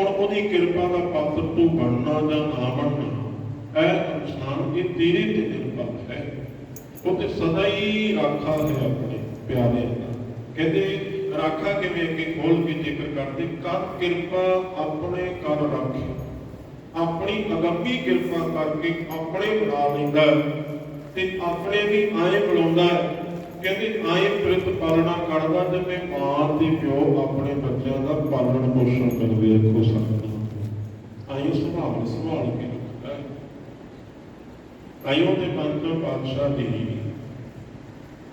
ਹੁਣ ਉਹਦੀ ਕਿਰਪਾ ਦਾ ਪਾਤਰ ਤੂੰ ਬਣਨਾ ਜਾਂ ਨਾ ਬਣਨਾ, ਇਹ ਇਨਸਾਨ ਦੀ ਤੇਰੇ ਤੇ ਨਿਰਭਰ ਹੈ। ਉਹ ਤੇ ਸਦਾ ਹੀ ਰਾਖਾ ਹੈ ਆਪਣੇ ਪਿਆਰੇ ਦਾ ਕਹਿੰਦੇ, ਰਾਖਾ ਕਿਵੇਂ ਅੱਗੇ ਖੋਲ ਕੇ ਜ਼ਿਕਰ ਕਰਦੇ? ਕਰ ਕਿਰਪਾ ਆਪਣੇ ਕਰ ਰੱਖੇ। ਆਪਣੀ ਅਗੰਮੀ ਕਿਰਪਾ ਕਰਕੇ ਆਪਣੇ ਬਣਾ ਲੈਂਦਾ ਹੈ ਤੇ ਆਪਣੇ ਵੀ ਆਏ ਬੁਲਾਉਂਦਾ ਹੈ। ਕਹਿੰਦੇ, ਆਏ ਪ੍ਰਿਤ ਪਾਲਣਾ ਕਰਦਾ ਜਿਵੇਂ ਮਾਂ ਤੇ ਪਿਓ ਆਪਣੇ ਬੱਚਿਆਂ ਦਾ ਪਾਲਣ ਪੋਸ਼ਣ ਕਰਦੇ ਰੱਖੋ ਸਕਦਾ ਆਇਓ ਸੰਭਾਲ ਸੰਭਾਲ ਕੇ ਆਇਓ ਦੇ ਪੰਜ ਪਾਤਸ਼ਾਹ ਜੀ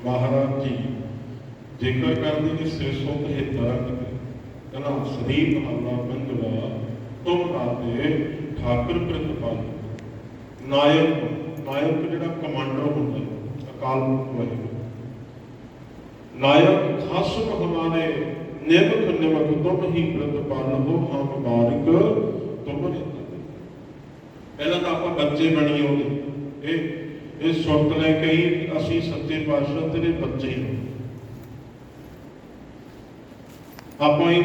ਮਹਾਰਾਜ ਜੀ, ਜ਼ਿਕਰ ਕਰਦੇ ਨੇ ਸ੍ਰੇਸ਼ਟ ਹਿੱਤਾ ਕਹਿੰਦਾ ਸਰੀਪ ਹੱਲਾ ਬੰਦਵਾ ਤੁਮ ਰਾਤੇ ਠਾਕਰ ਪ੍ਰਤਪਾਲ ਨਾਇਕ ਨਾਇਕ ਜਿਹੜਾ ਕਮਾਂਡਰ ਹੁੰਦਾ, ਅਕਾਲ ਪੁਰਖ ਨਾਇਕ ਖਾਸਮ ਹਮਾਰੇ ਨਿਮਕ ਨਿਮਕ ਤੁਮ ਹੀ ਪ੍ਰਤਪਾਲ ਹੋ, ਹਮ ਬਾਰਿਕ ਤੁਮ ਨੇ ਪਹਿਲਾਂ ਤਾਂ ਆਪਾਂ ਬੱਚੇ ਬਣੀਏ ਉਹਦੇ ਇਹ ਇਹ ਸੁਰਤ ਲੈ ਕੇ ਹੀ ਅਸੀਂ ਸੱਚੇ ਪਾਤਸ਼ਾਹ ਤੇਰੇ ਬੱਚੇ ਆਪਾਂ ਹੀ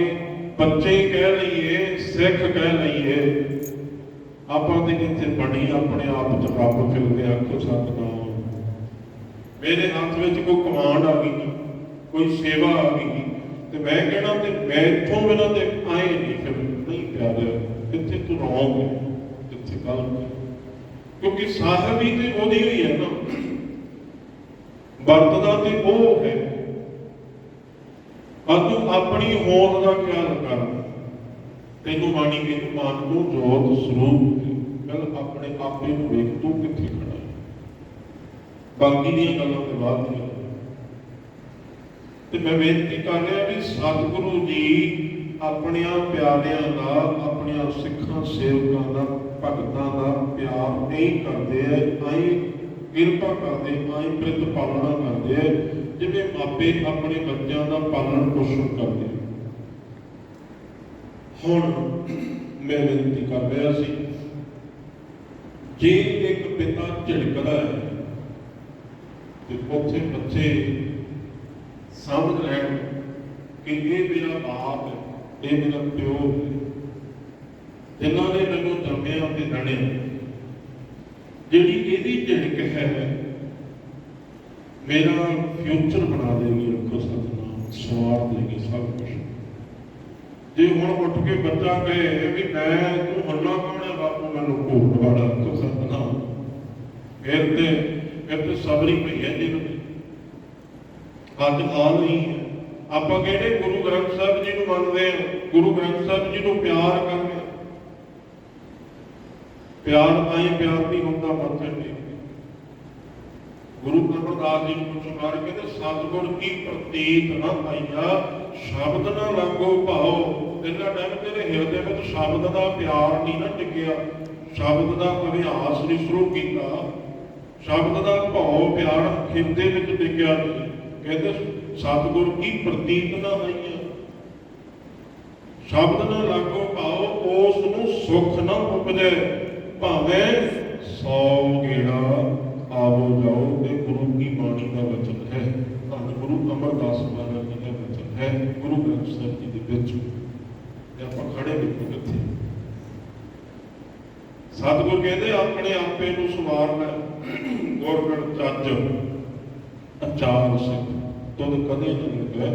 ਬੱਚੇ ਕਹਿ ਲਈਏ, ਸਿੱਖ ਕਹਿ ਲਈਏ। ਆਪਾਂ ਤੇ ਇੱਥੇ ਬਣੀ ਆਪਣੇ ਆਪ ਚ ਰੱਬ ਫਿਰਦੇ, ਆਖੋ ਸਤਨਾਮ। ਮੇਰੇ ਹੱਥ ਵਿੱਚ ਕੋਈ ਕਮਾਂਡ ਆ ਗਈ। ਕੋਈ ਸੇਵਾ ਆ ਗਈ ਤੇ ਮੈਂ ਕਹਿਣਾ ਤੇ ਮੈਂ ਇੱਥੋਂ ਬਿਨਾਂ ਤੇ ਆਏ ਨਹੀਂ ਫਿਰ ਨਹੀਂ ਪਿਆਰੇ, ਇੱਥੇ ਤੂੰ ਰੋਂਗ ਇੱਥੇ ਗੱਲ ਕਿਉਂਕਿ ਸਾਹਿਬ ਹੀ ਤੇ ਉਹਦੀ ਹੋਈ ਹੈ ਨਾ। ਵਰਤਦਾ ਤੇ ਉਹ ਹੈ। ਪਰ ਤੂੰ ਆਪਣੀ ਹੋਂਦ ਦਾ ਖਿਆਲ ਕਰ। ਤੈਨੂੰ ਬਾਣੀ ਮਾਨ ਤੂੰ ਨੂੰ ਜੋਤ ਸਰੂਪ ਕੱਲ ਆਪਣੇ ਆਪੇ ਨੂੰ ਵੇਖ ਤੂੰ ਕਿੱਥੇ ਖੜਾ ਬਾਕੀ ਦੀਆਂ ਗੱਲਾਂ ਤੇ ਬਾਅਦ ਦੀਆਂ ਤੇ ਮੈਂ ਬੇਨਤੀ ਕਰ ਰਿਹਾ ਵੀ ਸਤਿਗੁਰੂ ਜੀ ਆਪਣਿਆਂ ਪਿਆਰਿਆਂ ਦਾ ਆਪਣਿਆਂ ਸਿੱਖਾਂ, ਸੇਵਕਾਂ ਦਾ, ਭਗਤਾਂ ਦਾ ਪਿਆਰ ਨਹੀਂ ਕਰਦੇ ਆਈ ਕਿਰਪਾ ਕਰਦੇ ਆਈ ਪ੍ਰਤ ਪਾਲਣਾ ਕਰਦੇ ਜਿਵੇਂ ਮਾਪੇ ਆਪਣੇ ਬੱਚਿਆਂ ਦਾ ਪਾਲਣ ਪੋਸ਼ਣ ਕਰਦੇ ਹੁਣ ਮੈਂ ਬੇਨਤੀ ਕਰ ਰਿਹਾ ਸੀ, ਜੇ ਇੱਕ ਪਿਤਾ ਝਿੜਕਦਾ ਹੈ ਤੇ ਉੱਥੇ ਬੱਚੇ ਸਮਝ ਲੈਣ ਕਿ ਇਹ ਮੇਰਾ ਬਾਪ ਇਹ ਮੇਰਾ ਪਿਓ। ਜਿਨ੍ਹਾਂ ਨੇ ਮੈਨੂੰ ਜੰਮਿਆ ਤੇ ਰਣਿਆ ਜਿਹੜੀ ਇਹਦੀ ਝਿੜਕ ਹੈ, ਮੇਰਾ ਫਿਊਚਰ ਬਣਾ ਦੇਗੀ ਰੱਖੋ ਸਤਨਾਮ ਸਵਾਰ ਦੇਗੀ ਸਭ ਕੁਝ ਜੇ ਹੁਣ ਉੱਠ ਕੇ ਬੱਚਾ ਕਹੇ ਵੀ ਮੈਂ ਤੂੰ ਹੱਲਾ ਕੌਣ ਹੈ ਬਾਪੂ, ਮੈਨੂੰ ਘੂਟ ਵਾਲਾ ਰੱਖੋ ਸਤਨਾਮ। ਫਿਰ ਤੇ ਫਿਰ ਤੇ ਸਬਰੀ ਪਈ ਹੈ ਜਿਹਨੂੰ ਨੂੰ ਅੱਜ ਨਹੀਂ ਹੈ। ਆਪਾਂ ਕਿਹੜੇ ਗੁਰੂ ਗ੍ਰੰਥ ਸਾਹਿਬ ਜੀ ਨੂੰ ਮੰਨਦੇ ਹਾਂ? ਗੁਰੂ ਗ੍ਰੰਥ ਸਾਹਿਬ ਜੀ ਨੂੰ ਪਿਆਰ ਕਰਦੇ ਪਿਆਰ ਆਈ ਪਿਆਰ ਨਹੀਂ ਹੁੰਦਾ ਮੱਥੇ ਟੇਕ ਗੁਰੂ ਅਮਰਦਾਸ ਜੀ ਨੂੰ ਪੁੱਛੋ ਮਾਰ ਕਹਿੰਦੇ ਸਤਿਗੁਰ ਕੀ ਪ੍ਰਤੀਤ ਨਾ ਪਾਈਆ, ਸ਼ਬਦ ਨਾ ਲਾਗੋ ਭਾਉ ਇੰਨਾ ਟਾਈਮ ਤੇਰੇ ਹਿਰਦੇ ਵਿੱਚ ਸ਼ਬਦ ਦਾ ਪਿਆਰ ਨਹੀਂ ਨਾ ਟਿਕਿਆ। ਸ਼ਬਦ ਦਾ ਅਭਿਆਸ ਨਹੀਂ ਸ਼ੁਰੂ ਕੀਤਾ। ਸ਼ਬਦ ਦਾ ਭਾਉ ਪਿਆਰ ਹਿਰਦੇ ਵਿੱਚ ਟਿਕਿਆ ਕਹਿੰਦੇ ਸਤਿਗੁਰ ਕੀ ਪ੍ਰਤੀਤ ਨਾ ਹੋਈਆ ਸ਼ਬਦ ਨਾ ਲਾਗੋ ਪਾਓ ਉਸ ਨੂੰ ਸੁਖ ਨਾ ਉਪਜੇ। ਭਾਵੇਂ ਸੌ ਗੇੜਾ ਆਵੋ ਜਾਓ ਇਹ ਗੁਰੂ ਕੀ ਬਾਣੀ ਦਾ ਵਚਨ ਹੈ? ਧੰਨ ਗੁਰੂ ਅਮਰਦਾਸ ਮਹਾਰਾਜ ਜੀ ਦਾ ਵਚਨ ਹੈ, ਗੁਰੂ ਗ੍ਰੰਥ ਸਾਹਿਬ ਜੀ ਦੇ ਵਿੱਚ। ਤੇ ਆਪਾਂ ਖੜੇ ਦੇਖੋ ਕਿੱਥੇ ਸਤਿਗੁਰ ਕਹਿੰਦੇ, ਆਪਣੇ ਆਪੇ ਨੂੰ ਸਵਾਰ ਲੈ ਗੁਰਗੜ ਚੱਜ ਅਚਾਰ ਸਿੱਖ। ਤੁਧ ਕਦੇ ਨਾ ਲੱਗੈ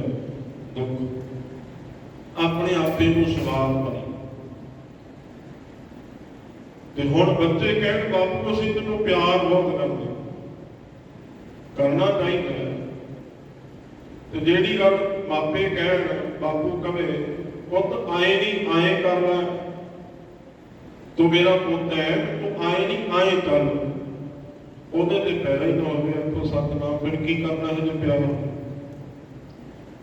ਦੁੱਖ ਆਪਣੇ ਆਪੇ ਨੂੰ ਸਵਾਰ ਬਣੀ। ਤੇ ਹੁਣ ਬੱਚੇ ਕਹਿਣ, ਬਾਪੂ, ਅਸੀਂ ਤੈਨੂੰ ਪਿਆਰ ਬਹੁਤ ਕਰਦੇ ਕਰਨਾ ਚਾਹੀਦਾ ਹੈ। ਤੇ ਜਿਹੜੀ ਗੱਲ ਮਾਪੇ ਕਹਿਣ, ਬਾਪੂ ਕਵੇ, ਪੁੱਤ, ਆਏ ਨਹੀਂ, ਆਏ ਕਰ ਲੈ ਤੂੰ ਮੇਰਾ ਪੁੱਤ ਹੈ, ਤੂੰ ਆਏ ਨਹੀਂ, ਆਏ ਕਰ ਉਹਦੇ ਤੇ ਪੈਰਾ ਹੀ ਨਾ ਹੋਵੇ ਤੋ ਸਤਨਾਮ, ਫਿਰ ਕੀ ਕਰਨਾ ਹੈ ਜੇ ਪਿਆਰ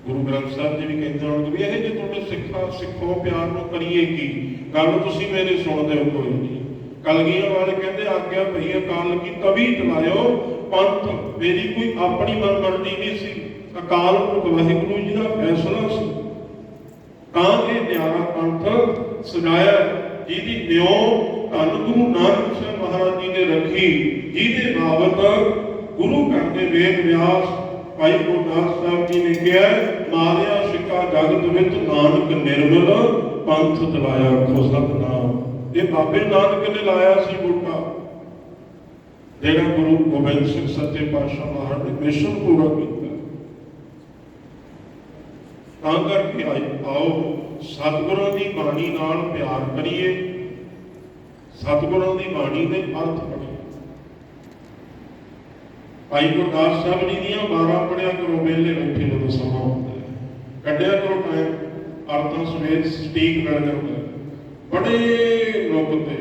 ਗੁਰੂ ਗ੍ਰੰਥ ਸਾਹਿਬ ਜੀ ਵੀ ਕਹਿੰਦੇ ਹੋਣਗੇ ਵੀ ਇਹ ਜੇ ਤੁਹਾਡੇ ਸਿੱਖਾ, ਸਿੱਖੋ, ਪਿਆਰ ਨੂੰ ਕਰੀਏ ਕੀ? ਗੱਲ ਤੁਸੀਂ ਮੇਰੇ ਸੁਣਦੇ ਹੋ, ਕੋਈ ਨਹੀਂ। ਕਲਗੀਆਂ ਵਾਲੇ ਕਹਿੰਦੇ, ਆਗਿਆ ਭਈ ਅਕਾਲ ਕੀ ਤਵੀ ਚਲਾਇਓ ਪੰਥ, ਮੇਰੀ ਕੋਈ ਆਪਣੀ ਮਨਮਰਜ਼ੀ ਨਹੀਂ ਸੀ। ਅਕਾਲ ਪੁਰਖ ਵਾਹਿਗੁਰੂ ਜੀ ਦਾ ਫੈਸਲਾ ਸੀ। ਤਾਂ ਇਹ ਨਿਆਰਾ ਪੰਥ ਸਜਾਇਆ ਜਿਹਦੀ ਨਿਉ ਧੰਨ ਗੁਰੂ ਨਾਨਕ ਸਾਹਿਬ ਮਹਾਰਾਜ ਜੀ ਨੇ ਰੱਖੀ, ਜਿਹਦੇ ਬਾਬਤ ਗੁਰੂ ਘਰ ਦੇ ਵੇਦ ਵਿਆਸ ਭਾਈ ਗੁਰਦਾਸ ਸਾਹਿਬ ਜੀ ਨੇ ਕਿਹਾ ਮਾਰਿਆ ਸਿੱਕਾ ਜਗਤ ਵਿੱਚ ਨਾਨਕ ਨਿਰਮਲ, ਪੰਥ ਦਿਲਾਇਆ ਆਖੋ ਸਤਨਾਮ ਇਹ ਬਾਬੇ ਨਾਨਕ ਨੇ ਲਾਇਆ ਸੀ ਬੂਟਾ ਜਿਹੜਾ ਗੁਰੂ ਗੋਬਿੰਦ ਸਿੰਘ ਸੱਚੇ ਪਾਤਸ਼ਾਹ ਮਹਾਰਾਜ ਨੇ ਮਿਸ਼ਨ ਪੂਰਾ ਕੀਤਾ। ਤਾਂ ਕਰਕੇ ਆਓ ਸਤਿਗੁਰਾਂ ਦੀ ਬਾਣੀ ਨਾਲ ਪਿਆਰ ਕਰੀਏ। ਸਤਿਗੁਰਾਂ ਦੀ ਬਾਣੀ ਦੇ ਅਰਥ ਭਾਈ ਗੁਰਦਾਸ ਸਾਹਿਬ ਜੀ ਦੀਆਂ 12 ਪੜਿਆ ਕਰੋ ਵੇਲੇ ਬੈਠੇ ਜਦੋਂ ਸਮਾਂ ਹੁੰਦਾ ਕੱਢਿਆ ਕਰੋ ਟਾਈਮ ਅਰਥਾਂ ਸਮੇਤ ਸਟੀਕ ਮਿਲ ਜਾਂਦਾ ਹੈ। ਬੜੇ ਨੁਕਤੇ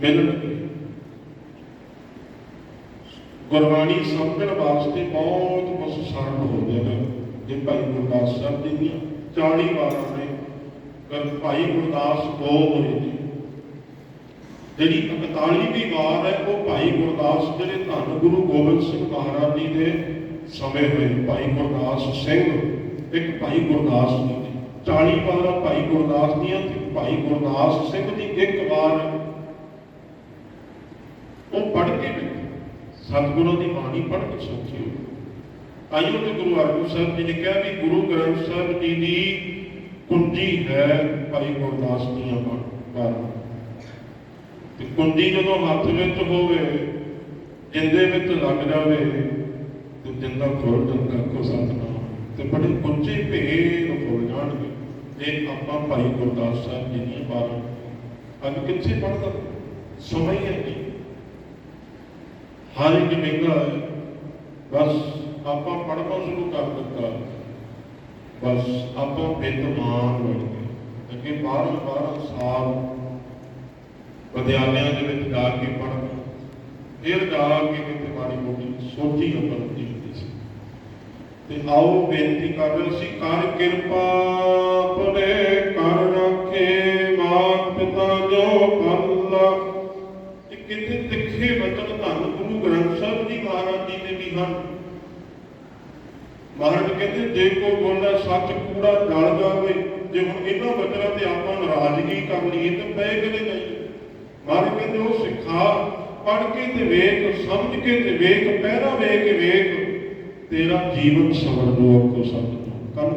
ਮਿਲਣਗੇ ਗੁਰਬਾਣੀ ਸਮਝਣ ਵਾਸਤੇ ਬਹੁਤ ਕੁਝ ਸਰਲ ਹੋ ਜਾਏਗਾ ਜੇ ਭਾਈ ਗੁਰਦਾਸ ਸਾਹਿਬ ਜੀ ਦੀਆਂ 40 ਵਾਰਾਂ ਨੇ ਪਰ ਭਾਈ ਗੁਰਦਾਸ ਦੋ ਹੋਏ ਜਿਹੜੀ 41ਵੀਂ ਵਾਰ ਹੈ, ਉਹ ਭਾਈ ਗੁਰਦਾਸ ਜਿਹੜੇ ਧੰਨ ਗੁਰੂ ਗੋਬਿੰਦ ਸਿੰਘ ਮਹਾਰਾਜ ਜੀ ਦੇ ਸਮੇਂ ਹੋਏ। ਭਾਈ ਗੁਰਦਾਸ ਸਿੰਘ, ਇੱਕ ਭਾਈ ਗੁਰਦਾਸ ਜੀ ਦੀ। 40 ਵਾਰਾਂ ਭਾਈ ਗੁਰਦਾਸ ਦੀਆਂ ਤੇ ਭਾਈ ਗੁਰਦਾਸ ਸਿੰਘ ਦੀ ਇੱਕ ਵਾਰ ਉਹ ਪੜ੍ਹ ਕੇ ਵੇਖੋ। ਸਤਿਗੁਰਾਂ ਦੀ ਬਾਣੀ ਪੜ੍ਹ ਕੇ ਸੋਚਿਓ ਆਈਓ ਤੇ ਗੁਰੂ ਅਰਜਨ ਸਾਹਿਬ ਜੀ ਨੇ ਕਿਹਾ ਵੀ ਗੁਰੂ ਗ੍ਰੰਥ ਸਾਹਿਬ ਜੀ ਦੀ ਕੁੰਜੀ ਹੈ ਭਾਈ ਗੁਰਦਾਸ ਦੀਆਂ ਬਾਣੀ। ਤੇ ਕੁੰਜੀ ਜਦੋਂ ਹੱਥ ਵਿੱਚ ਹੋਵੇ, ਜਿੰਦੇ ਵਿੱਚ ਲੱਗ ਜਾਵੇ, ਤੇ ਜਿੰਦਾ ਖੋਲ ਜਾਂਦਾ ਕੋ ਸਤਨਾਮ। ਤੇ ਬੜੇ ਕੁੰਜੇ ਭੇਦ ਖੋਲ ਜਾਣਗੇ। ਜੇ ਆਪਾਂ ਭਾਈ ਗੁਰਦਾਸ ਸਾਹਿਬ ਜੀ ਦੀਆਂ ਬਾਰਾਂ ਅੱਜ ਕਿੱਥੇ ਪੜਦਾ ਸਮਾਂ ਹੀ ਹੈ ਹਰ ਇੱਕ ਮਹਿੰਗਾ ਹੈ। ਬਸ ਆਪਾਂ ਪੜਨਾ ਸ਼ੁਰੂ ਕਰ ਦਿੱਤਾ। ਬਸ ਆਪਾਂ ਬੇਤਮਾਨ ਬਣ ਗਏ। ਅੱਗੇ 12 12 ਸਾਲ ਵਿਦਿਆਲਿਆਂ ਦੇ ਵਿੱਚ ਜਾ ਕੇ ਪੜ੍ਹਨਾ। ਫਿਰ ਜਾ ਕੇ ਕਿਤੇ ਮਾੜੀ ਮੋਟੀ ਸੋਚੀ ਉਪਲਬਧੀ ਹੁੰਦੀ ਸੀ। ਤੇ ਆਓ ਬੇਨਤੀ ਕਰ ਰਹੇ ਸੀ, ਕਰ ਕਿਰਪਾ ਆਪਣੇ ਕਰ ਰੱਖੇ ਮਾਤ ਪਿਤਾ ਜੋ ਕੱਲਾ ਤੇ ਕਿਤੇ ਤਿੱਖੇ ਵਚਨ ਧੰਨ ਗੁਰੂ ਗ੍ਰੰਥ ਸਾਹਿਬ ਜੀ ਮਹਾਰਾਜ ਜੀ ਦੇ ਵੀ ਹਨ। ਮਹਾਰਾਜ ਕਹਿੰਦੇ, ਜੇ ਕੋਈ ਬੋਲੇ ਸੱਚ ਕੂੜਾ ਜਲ ਜਾਵੇ, ਜੇ ਹੁਣ ਇਹਨਾਂ ਵਚਨਾਂ ਤੇ ਆਪਾਂ ਨਾਰਾਜ਼ਗੀ ਕਰ ਲਈਏ ਤਾਂ ਪੈ ਕਿਤੇ ਜਾਈਏ ਮਹਾਰਾਜ ਕਹਿੰਦੇ ਉਹ ਸਿੱਖਾ, ਪੜ੍ਹ ਕੇ ਤੇ ਵੇਖ, ਸਮਝ ਕੇ ਤੇ ਵੇਖ, ਪਹਿਰਾ ਵੇਖ ਕੇ ਵੇਖ। ਤੇਰਾ ਜੀਵਨ ਸਵਰ ਨੂੰ ਅੱਖੋਂ ਸਭ